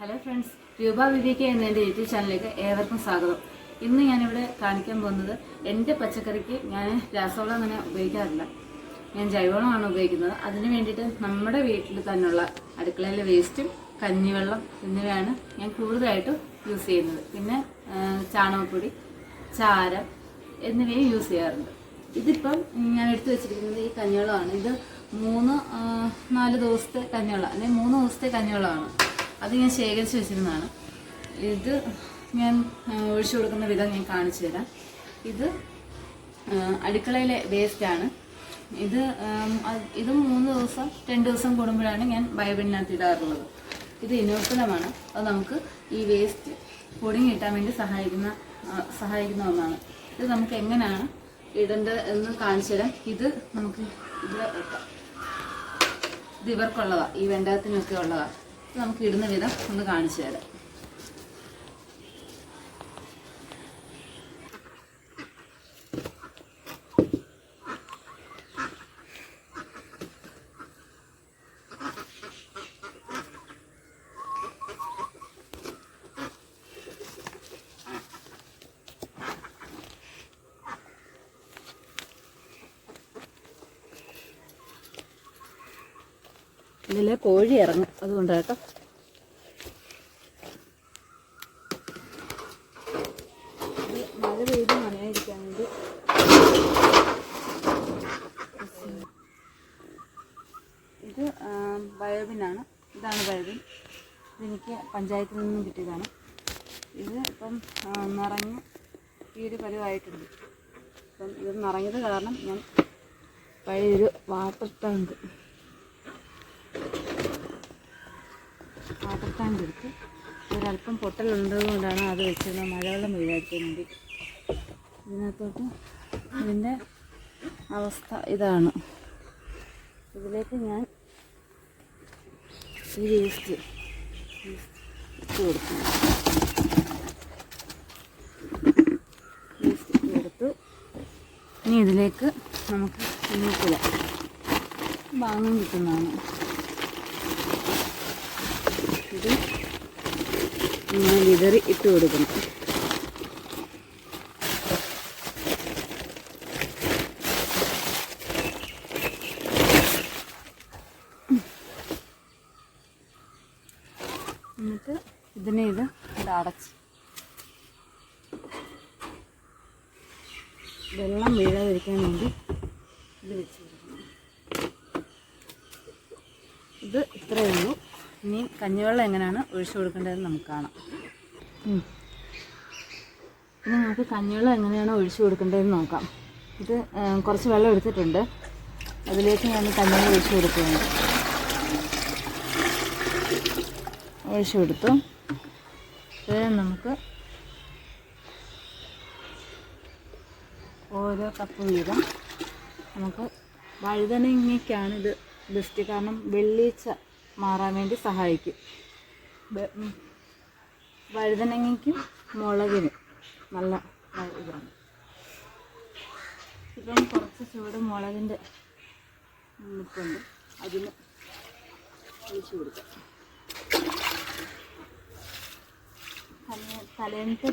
Hello friends രൂപ വിവേക എന്ന എന്റെ യൂട്യൂബ് ചാനലിലേക്ക് ഏവർക്കും സ്വാഗതം. ഇന്ന് ഞാനിവിടെ കാണിക്കാൻ പോകുന്നത് എന്റെ പച്ചക്കറിക്ക് ഞാൻ രാസവളം അങ്ങനെ ഉപയോഗിക്കാറില്ല. ഞാൻ ജൈവവളമാണ് ഉപയോഗിക്കുന്നത്. അതിന് വേണ്ടിയിട്ട് നമ്മുടെ വീട്ടിൽ തന്നെയുള്ള അടുക്കളയിലെ വേസ്റ്റും കഞ്ഞിവെള്ളം എന്നിവയാണ് ഞാൻ കൂടുതലായിട്ടും യൂസ് ചെയ്യുന്നത്. പിന്നെ ചാണകപ്പൊടി ചാരം എന്നിവയും യൂസ് ചെയ്യാറുണ്ട്. ഇതിപ്പം ഞാൻ എടുത്തു വെച്ചിരിക്കുന്നത് ഈ കഞ്ഞിവെള്ളമാണ്. ഇത് മൂന്ന് നാല് ദിവസത്തെ കഞ്ഞിവെള്ളം അല്ലെങ്കിൽ മൂന്ന് ദിവസത്തെ കഞ്ഞിവെള്ളമാണ്. അത് ഞാൻ ശേഖരിച്ച് വെച്ചിരുന്നതാണ്. ഇത് ഞാൻ ഒഴിച്ചു കൊടുക്കുന്ന വിധം ഞാൻ കാണിച്ചു തരാം. ഇത് അടുക്കളയിലെ വേസ്റ്റാണ് ഇത് ഇത് മൂന്ന് ദിവസം രണ്ട് ദിവസം കൂടുമ്പോഴാണ് ഞാൻ ബയോബിനകത്ത് ഇടാറുള്ളത്. ഇത് ഇനോക്കുലമാണ് അത് നമുക്ക് ഈ വേസ്റ്റ് പൊടിഞ്ഞ് കിട്ടാൻ വേണ്ടി സഹായിക്കുന്ന സഹായിക്കുന്ന ഒന്നാണ്. ഇത് നമുക്ക് എങ്ങനെയാണ് ഇടേണ്ടത് എന്ന് കാണിച്ചു തരാം. ഇത് നമുക്ക് ഇത് ഇവർക്കുള്ളതാണ് ഈ വെണ്ടകത്തിനൊക്കെ ഉള്ളതാണ് നമുക്ക് ഇടുന്ന വിധം ഒന്ന് കാണിച്ചു തരാം. ഇതിലെ കോഴി ഇറങ്ങും. അതുകൊണ്ട് കേട്ടോ. മഴ പെയ്ത് നനയാതിരിക്കാൻ വേണ്ടി. ഇത് ബയോബിനാണ് ഇതാണ് ബയോബിൻ ഇതെനിക്ക് പഞ്ചായത്തിൽ നിന്നും കിട്ടിയതാണ്. ഇത് ഇപ്പം നിറഞ്ഞ് ഈ ഒരു പരുവായിട്ടുണ്ട്. അപ്പം ഇത് നിറഞ്ഞത് കാരണം ഞാൻ പഴയൊരു വാട്ടർ ടാങ്ക് വാട്ടർ ടാങ്ക് എടുത്ത് ഒരല്പം പൊട്ടലുള്ളത് കൊണ്ടാണ് അത് വെച്ചിരുന്നത്. മഴവെള്ളം വീഴാതിരിക്കാൻ ഇതിനകത്തോട്ട് ഇതിന്റെ അവസ്ഥ ഇതാണ്. ഇതിലേക്ക് ഞാൻ ഈ വേസ്റ്റ് ഇട്ട് കൊടുക്കും വേസ്റ്റ് കൊടുത്തു. ഇനി ഇതിലേക്ക് നമുക്ക് ഇനിയില്ല വാങ്ങാൻ കിട്ടുന്നതാണ് ഇത് ഇങ്ങനെ വിതറി ഇട്ട് കൊടുക്കണം. എന്നിട്ട് ഇതിനെ ഇത് ഇത് അടച്ച്. വെള്ളം വീഴാതിരിക്കാൻ വേണ്ടി ഇത് വെച്ച് കൊടുക്കണം. ഇത് ഇത്രയേ ഉള്ളൂ. ഇനി കഞ്ഞിവെള്ളം എങ്ങനെയാണ് ഒഴിച്ചു കൊടുക്കേണ്ടതെന്ന് നമുക്ക് കാണാം. ഇനി നമുക്ക് കഞ്ഞിവെള്ളം എങ്ങനെയാണ് ഒഴിച്ചു കൊടുക്കേണ്ടതെന്ന് നോക്കാം. ഇത് കുറച്ച് വെള്ളം എടുത്തിട്ടുണ്ട്. അതിലേക്ക് ഞാൻ കഞ്ഞിവെള്ളം ഒഴിച്ചു കൊടുക്കുകയാണ്. ഒഴിച്ചു കൊടുത്തു. നമുക്ക് ഓരോ കപ്പ് വീതം നമുക്ക് വഴുതനങ്ങയ്ക്കാണ് ഇത് ബെസ്റ്റ്. കാരണം വെള്ളീച്ച മാറാൻ വേണ്ടി സഹായിക്കും. വഴുതനങ്ങയ്ക്കും മുളകിനും നല്ല ഇതാണ്. ഇപ്പം കുറച്ച് ചൂട് മുളകിന്റെ നിൽപ്പുണ്ട് അതിന് ഒഴിച്ചു കൊടുക്കാം. കഞ്ഞി തലേന്നത്തെ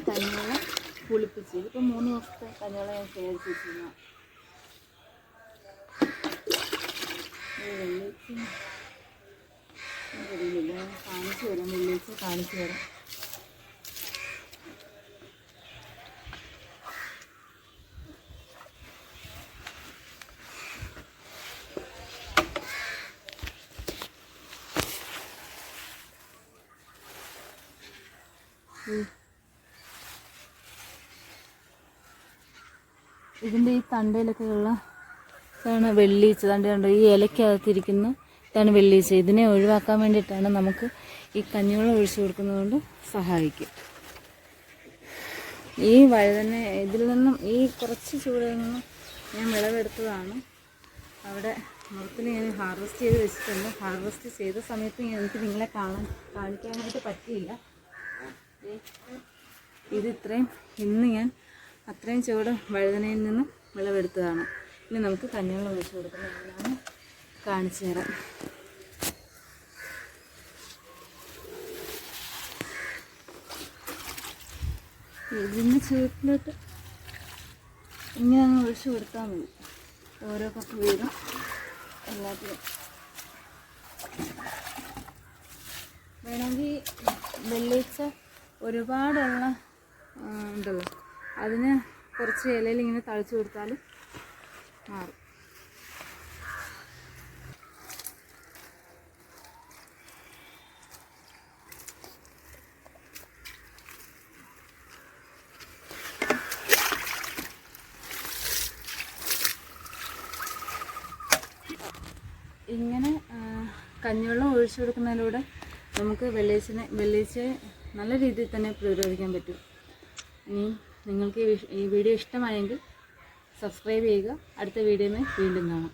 പുളിപ്പിച്ച്. ഇതിപ്പോൾ മൂന്ന് ദിവസത്തെ കഞ്ഞിവെള്ളം ഞാൻ ശേഖരിച്ച് വെച്ചിരുന്നു. വെള്ളിച്ച് കാണിച്ചു തരാം വെള്ളിയാഴ്ച കാണിച്ചു തരാം. ഇതിന്റെ ഈ തണ്ടയിലൊക്കെ ഉള്ള ഇതാണ് വെള്ളീച്ച തണ്ടയുണ്ട് ഈ ഇലയ്ക്കകത്തിരിക്കുന്ന ഇതാണ് വെള്ളീച്ച ഇതിനെ ഒഴിവാക്കാൻ വേണ്ടിയിട്ടാണ് നമുക്ക് ഈ കഞ്ഞിവെള്ളം ഒഴിച്ചു കൊടുക്കുന്നതുകൊണ്ട് സഹായിക്കും. ഈ വഴുതന ഇതിൽ നിന്നും ഈ കുറച്ച് ചൂടിൽ നിന്നും ഞാൻ വിളവെടുത്തതാണ്. അവിടെ മുറത്തിൽ ഞാൻ ഹാർവെസ്റ്റ് ചെയ്ത് വെച്ചിട്ടുണ്ട്. ഹാർവെസ്റ്റ് ചെയ്ത സമയത്ത് എനിക്ക് നിങ്ങളെ കാണാൻ കാണിക്കാനായിട്ട് പറ്റിയില്ല. ഇത് ഇത്രയും ഇന്ന് ഞാൻ അത്രയും ചൂട് വഴുതനയിൽ നിന്നും വിളവെടുത്തതാണ്. ഇനി നമുക്ക് കഞ്ഞിവെള്ളം ഒഴിച്ചു കൊടുക്കുന്നത്. കാണിച്ചു തരാം ഇതിന്റെ ചുവട്ടിലോട്ട് ഇങ്ങനെ അങ്ങ് ഒഴിച്ചു കൊടുത്താൽ മതി. ഓരോ കപ്പ് വീതം എല്ലാത്തിലും. വേണമെങ്കിൽ വെള്ളിച്ച ഒരുപാടുള്ള ഉണ്ടല്ലോ. അതിന് കുറച്ച് ഇലയിൽ ഇങ്ങനെ തളിച്ചു കൊടുത്താലും മാറും. ഇങ്ങനെ കഞ്ഞിവെള്ളം ഒഴിച്ചു കൊടുക്കുന്നതിലൂടെ നമുക്ക് വെള്ളീച്ചിനെ വെള്ളീച്ചയെ നല്ല രീതിയിൽ തന്നെ പ്രതിരോധിക്കാൻ പറ്റും. ഇനി നിങ്ങൾക്ക് ഈ വീഡിയോ ഇഷ്ടമായെങ്കിൽ സബ്സ്ക്രൈബ് ചെയ്യുക. അടുത്ത വീഡിയോയിൽ വീണ്ടും കാണാം.